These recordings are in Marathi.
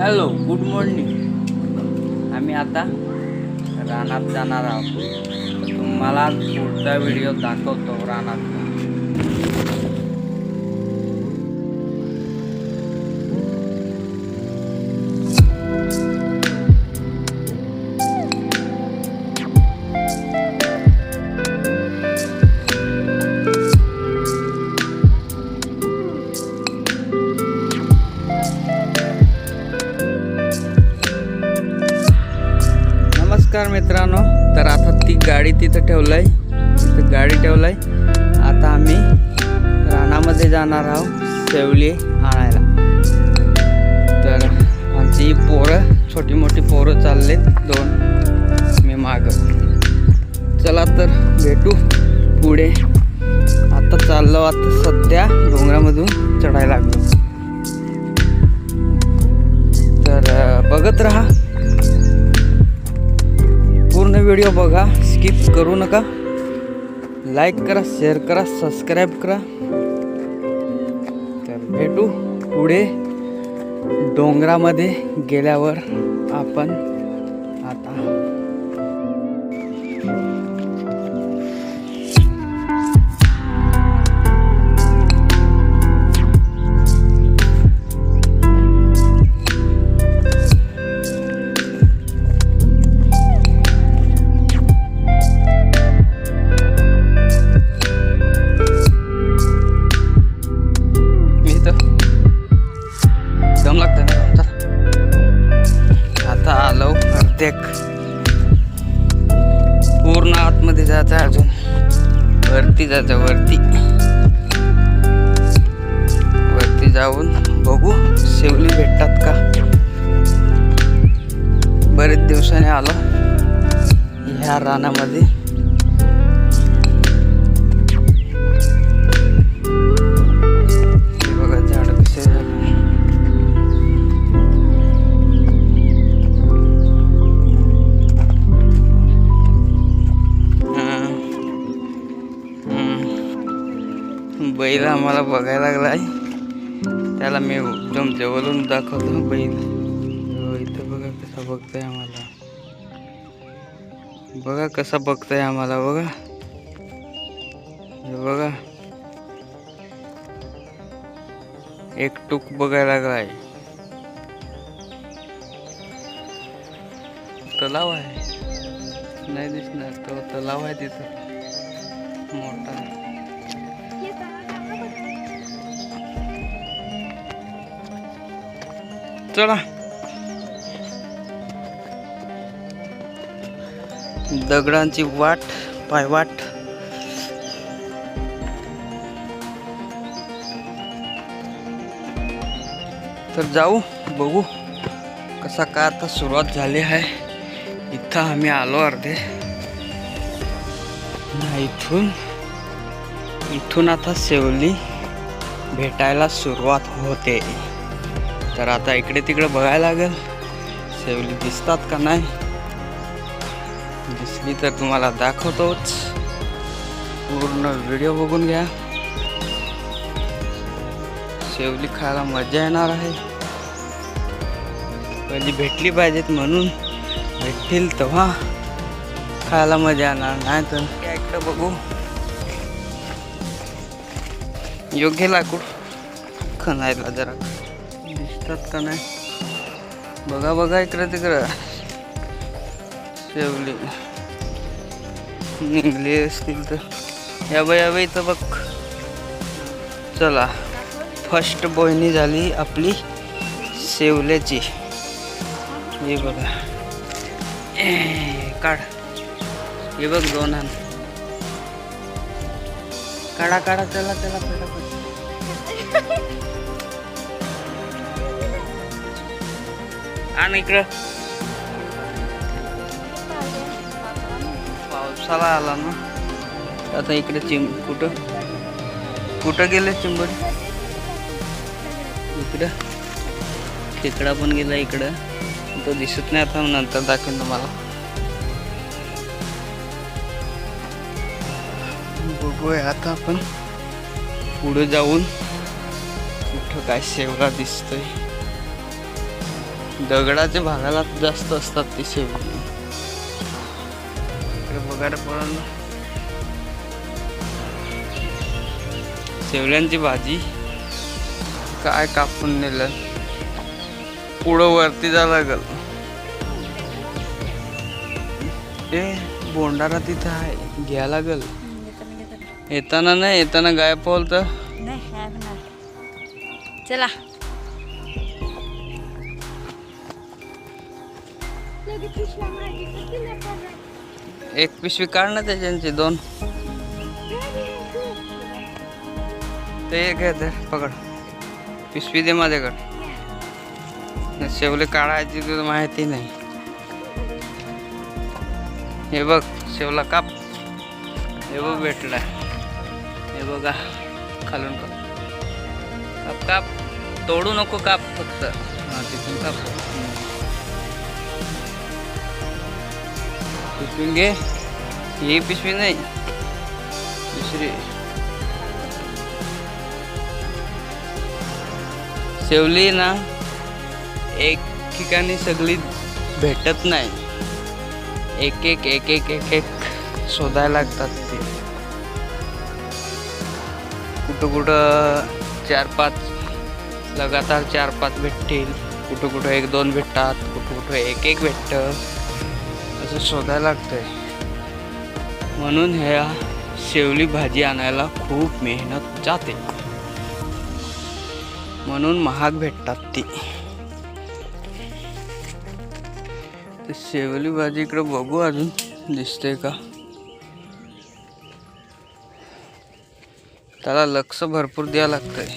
Hello good morning. आम्ही आता रानात जाणार आहोत. तुम्हाला पुढचा व्हिडिओ दाखवतो रानात नमस्कार मित्रांनो. तर आता ती गाडी तिथं ठेवलंय. तिथं गाडी ठेवलंय. आता आम्ही रानामध्ये जाणार आहोत सेवली आणायला. तर आमची पोरं छोटी मोठी पोरं चाललेत दोन. मी माग. चला तर भेटू पुढे. आता चाललो आता सध्या डोंगरामधून चढायला लागलो. तर बघत राहा. पूर्ण व्हिडिओ बघा. स्किप करू नका. लाईक करा शेअर करा सबस्क्राईब करा. तर भेटू पुढे डोंगरामध्ये गेल्यावर आपण प्रत्येक पूर्ण आतमध्ये जायचं आहे अजून. वरती जायचं वरती. वरती जाऊन बघू शेवली भेटतात का? बरेच दिवसाने आलो. ह्या रानामध्ये. मला बघायला लागला आहे त्याला मी तुमच्यावरून दाखवतो बैल. इथं बघा कसा बघतोय आम्हाला. बघा कसा बघतोय आम्हाला बघा. हे बघा. एक टूक बघायला आहे तलाव आहे. नाही दिसणार तो तलाव आहे तिथं. मोठा चला. दगडांची वाट पायवाट. तर जाऊ बघू कसा काय आता सुरुवात झाली आहे. इथं आम्ही आलो अर्धे. ना इथून इथून आता सेवली भेटायला सुरुवात होते. तर आता इकडे तिकडे बघायला लागेल. सेवली दिसतात का नाही? दिसली तर तुम्हाला दाखवतोच. पूर्ण व्हिडिओ बघून घ्या. शेवली खायला मजा येणार आहे. पहिली भेटली पाहिजेत म्हणून. भेटतील तेव्हा खायला मजा येणार. नाही तर काय इकडं बघू. योग्य लाकूड खणायला जरा. दिसतात का नाही? बघा बघा इकडं तिकडं. शेवली. निघली असतील तर. या बाई या बाई तर बघ. चला. फर्स्ट बोयनी झाली आपली शेवल्याची. हे बघा. काढ. हे बघ दोन हात काढा काढा चला चला पटापट आण इकडं. पावसाला आला ना. आता इकडे चिम कुठं? कुठं गेले चिंबड? इकडं. खेकडा पण गेला इकडं. तो दिसत नाही आता नंतर दाखवेन तुम्हाला. बघूया आता आपण पुढे जाऊन कुठं काय शेवरा दिसतोय. दगडाच्या भागाला जास्त असतात ती शेवली इकडे बघायला पण. शेवल्यांची भाजी. काय कापून नेलं? पुढं वरती जा लागल. ए बोंडारा तिथं आहे. घ्या लागल. येताना नाही येताना गाय पावल तर? चला. एक पिशवी काढ ना त्याच्यांची दोन. ते एक आहे तर पकड. पिशवी दे माझ्याकडे. शेवले काढायची तुला माहिती नाही. हे बघ शेवला काप. हे बघ भेटला. हे बघा खालून काप. काप काप. तोडू नको काप फक्त. तिथून काप. हम्म. पिशवी घे ही पिशवी नाही. दुसरी. शेवली ना एक ठिकाणी सगळी भेटत नाही. एक एक एक एक एक एक शोधायला लागतात ते. कुठं कुठं चार पाच लगातार चार पाच भेटतील. कुठं कुठं एक दोन भेटतात. कुठं कुठं एक एक भेटतं. असं शोधायला लागतंय. म्हणून ह्या शेवली भाजी आणायला खूप मेहनत जाते. म्हणून महाग भेटतात ती. शेवली भाजी इकडं बघू अजून. दिसते का? त्याला लक्ष भरपूर द्यावं लागतंय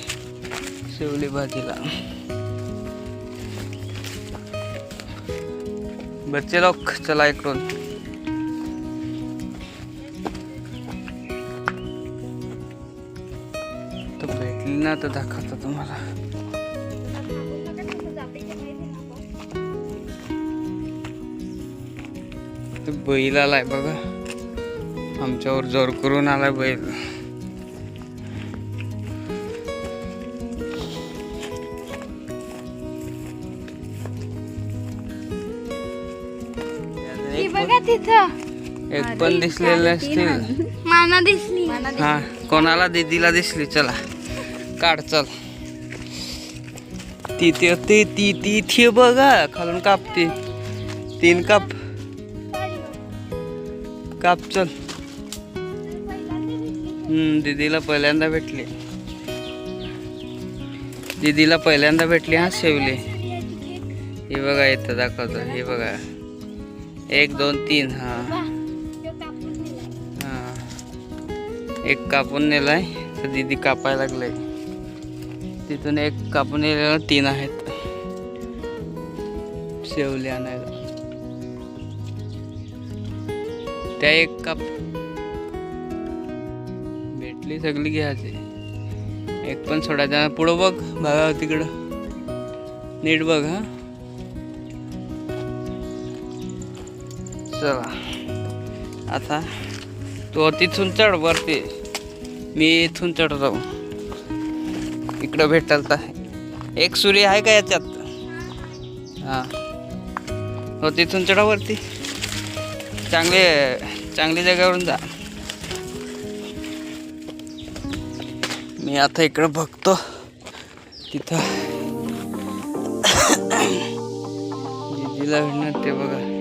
शेवली भाजीला. बच्चे लोक चला इकडून. तर भेटली ना तर दाखवतो तुम्हाला. बैल आलाय बघा. आमच्यावर जोर करून आलाय बैल. तिथं? एक पण दिसलेले असतील. माना दिसली. हा कोणाला दीदीला दिसली? चला. काढ चल. ती ती ती ती ती ती बघा खालून कापते तीन काप. काप चल. हम्म दीदीला पहिल्यांदा भेटली. दीदीला पहिल्यांदा भेटली हा शेवले. हे बघा इथं दाखवतो. हे बघा. एक दोन तीन हा. हा. एक कापून नेलाय तर दीदी कापायला लागलाय तिथून एक कापून नेलेला तीन आहेत. शेवले आणायला. त्या एक काप भेटली सगळी घ्यायची. एक पण सोडायचा. पुढं बघ बघा तिकडं. नीट बघ हा. चला. आता तो तिथून चढ वरती. मी इथून चढतो इकडं भेटाल तर एक सूर्य आहे का याच्यात? हां. हो तिथून चढा वरती. चांगले चांगली जागेवरून जा. मी आता इकडं बघतो. तिथं. दीदीला भेटणार ते बघा.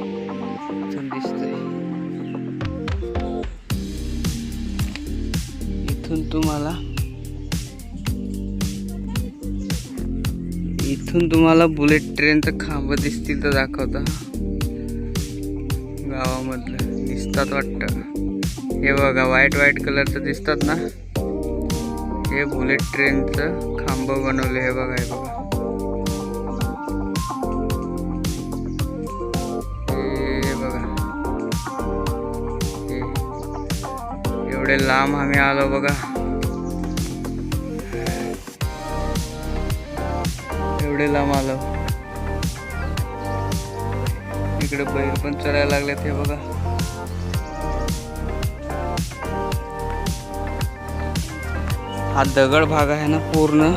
इथून तुम्हाला इथून तुम्हाला बुलेट ट्रेनचं खांब दिसतील तर दाखवता. गावामधलं दिसतात वाटतं. हे बघा व्हाईट व्हाईट कलरचं दिसतात ना? हे बुलेट ट्रेनचं खांब बनवले हे बघा हे बघा. एवढे लांब आम्ही आलो बघा. एवढे लांब आलो. इकडे बैल पण चरायला लागले ते बघा. हा दगड भाग आहे ना पूर्ण.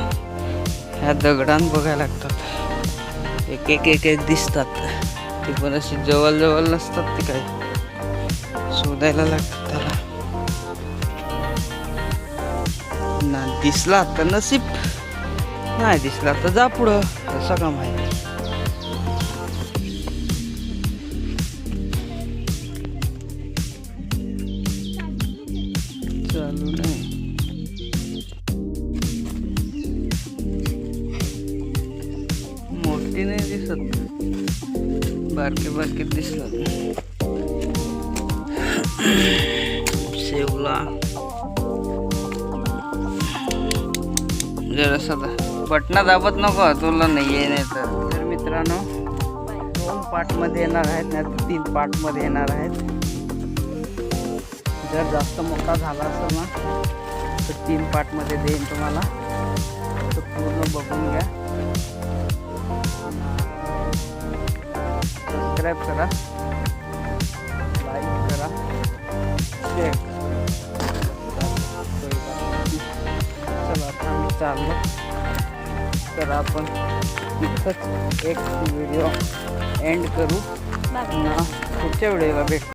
ह्या दगडान बघायला लागतात. एक एक एक एक दिसतात. ते पण अशी जवळजवळ नसतात ते काय शोधायला लागतात. दिसला तर नसीब नाही दिसला तर जा पुढं सगळं माहिती. चालू नाही. मोठी नाही दिसत. बारके बारके दिसतात. शेवला जरासा बटना दाबत नको तुला नाही आहे नाही तर. तर मित्रांनो दोन पार्टमध्ये येणार आहेत नाही तर तीन पार्टमध्ये येणार आहेत. जर जास्त मोठा झाला असेल ना तर तीन पार्टमध्ये देईन तुम्हाला. तर पूर्ण बघून घ्या. सबस्क्राईब करा. असंच एक व्हिडिओ एंड करू. पुढच्या व्हिडिओला भेट.